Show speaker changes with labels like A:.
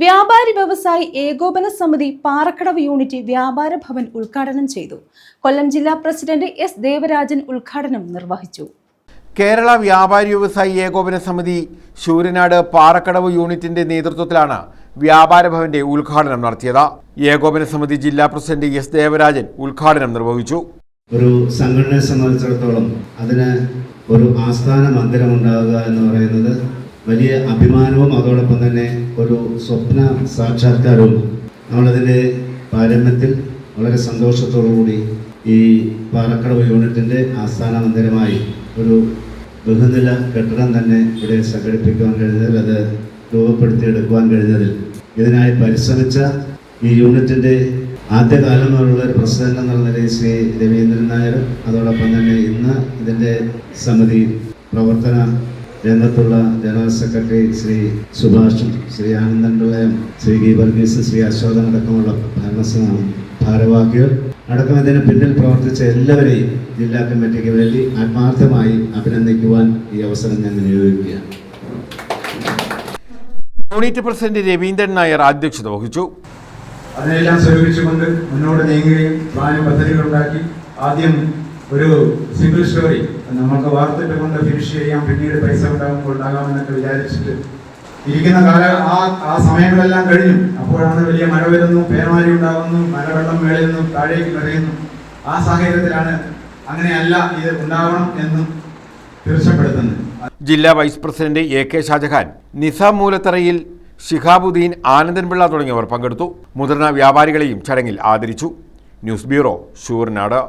A: വ്യാപാരി വ്യവസായി ഏകോപന സമിതി പാറക്കടവ് യൂണിറ്റ് വ്യാപാര ഭവൻ ഉദ്ഘാടനം ചെയ്തു. കൊല്ലം ജില്ലാ പ്രസിഡന്റ് എസ് ദേവരാജൻ ഉദ്ഘാടനം നിർവഹിച്ചു.
B: കേരള വ്യാപാരി വ്യവസായി ഏകോപന സമിതി ശൂരനാട് പാറക്കടവ് യൂണിറ്റിന്റെ നേതൃത്വത്തിലാണ് വ്യാപാര ഭവന്റെ ഉദ്ഘാടനം നടത്തിയത്. ഏകോപന സമിതി ജില്ലാ പ്രസിഡന്റ് എസ് ദേവരാജൻ ഉദ്ഘാടനം നിർവഹിച്ചു.
C: ഒരു സംഘടനയെ സംബന്ധിച്ചിടത്തോളം അതിന് ഒരു ആസ്ഥാന മന്ദിരം ഉണ്ടാകുക എന്ന് പറയുന്നത് വലിയ അഭിമാനവും അതോടൊപ്പം തന്നെ ഒരു സ്വപ്ന സാക്ഷാത്കാരവും നമ്മളതിന്റെ പാരമ്യത്തിൽ വളരെ സന്തോഷത്തോടു കൂടി ഈ പാലക്കടവ് യൂണിറ്റിന്റെ ആസ്ഥാന മന്ദിരമായി ഒരു ബഹുനില കെട്ടിടം തന്നെ ഇവിടെ സംഘടിപ്പിക്കുവാൻ കഴിഞ്ഞതിൽ അത് രൂപപ്പെടുത്തിയെടുക്കുവാൻ കഴിഞ്ഞതിൽ ഇതിനായി പരിശ്രമിച്ച ഈ യൂണിറ്റിന്റെ ആദ്യകാലം മുതലുള്ള ഒരു പ്രസിഡന്റ് എന്നുള്ള നിലയിൽ ശ്രീ രവീന്ദ്രൻ നായർ അതോടൊപ്പം തന്നെ ഇന്ന് ഇതിന്റെ സമിതി പ്രവർത്തന രംഗത്തുള്ള ജനറൽ സെക്രട്ടറി ശ്രീ സുഭാഷും ശ്രീ ആനന്ദൻ ശ്രീ ശ്രീ ഗീവർഗീസ് ശ്രീ അശോകൻ അടക്കമുള്ള ഭരണസഭ ഭാരവാഹികൾ അടക്കം ഇതിന് പിന്നിൽ പ്രവർത്തിച്ച എല്ലാവരെയും ജില്ലാ കമ്മിറ്റിക്ക് വേണ്ടി ആത്മാർത്ഥമായി അഭിനന്ദിക്കുവാൻ ഈ അവസരം ഞാൻ വിനിയോഗിക്കുകയാണ്.
B: യൂണിറ്റ് പ്രസിഡന്റ് രവീന്ദ്രൻ നായർ അധ്യക്ഷത വഹിച്ചു.
D: അതിനെല്ലാം സ്വരൂപിച്ചുകൊണ്ട് മുന്നോട്ട് നീങ്ങുകയും പ്ലാനും പദ്ധതികളുണ്ടാക്കി ആദ്യം ഒരു സിംഗിൾ സ്റ്റോറി നമുക്ക് വാർത്തിട്ട് കൊണ്ട് ഫിനിഷ് ചെയ്യാം. പിന്നീട് പൈസ ഉണ്ടാകുമ്പോൾ ഉണ്ടാകാമെന്നൊക്കെ വിചാരിച്ചിട്ട് ഇരിക്കുന്ന കാല ആ ആ സമയങ്ങളെല്ലാം കഴിഞ്ഞു. അപ്പോഴാണ് വലിയ മഴ വരുന്നു പേമാരി ഉണ്ടാകുന്നു മഴവെള്ളം മേളിൽ താഴേക്ക് നിറയുന്നു ആ സാഹചര്യത്തിലാണ് അങ്ങനെയല്ല ഇത് ഉണ്ടാവണം എന്ന് തീർച്ചപ്പെടുത്തുന്നത്
B: ജില്ലാ vice president A K Shajahan Nizam മൂലത്തറയിൽ Shihabuddin Anandan Pillai തുടങ്ങിയവർ പങ്കെടുത്തു. മുതിർന്ന വ്യാപാരികളെയും ചടങ്ങിൽ ആദരിച്ചു. News bureau Sooranad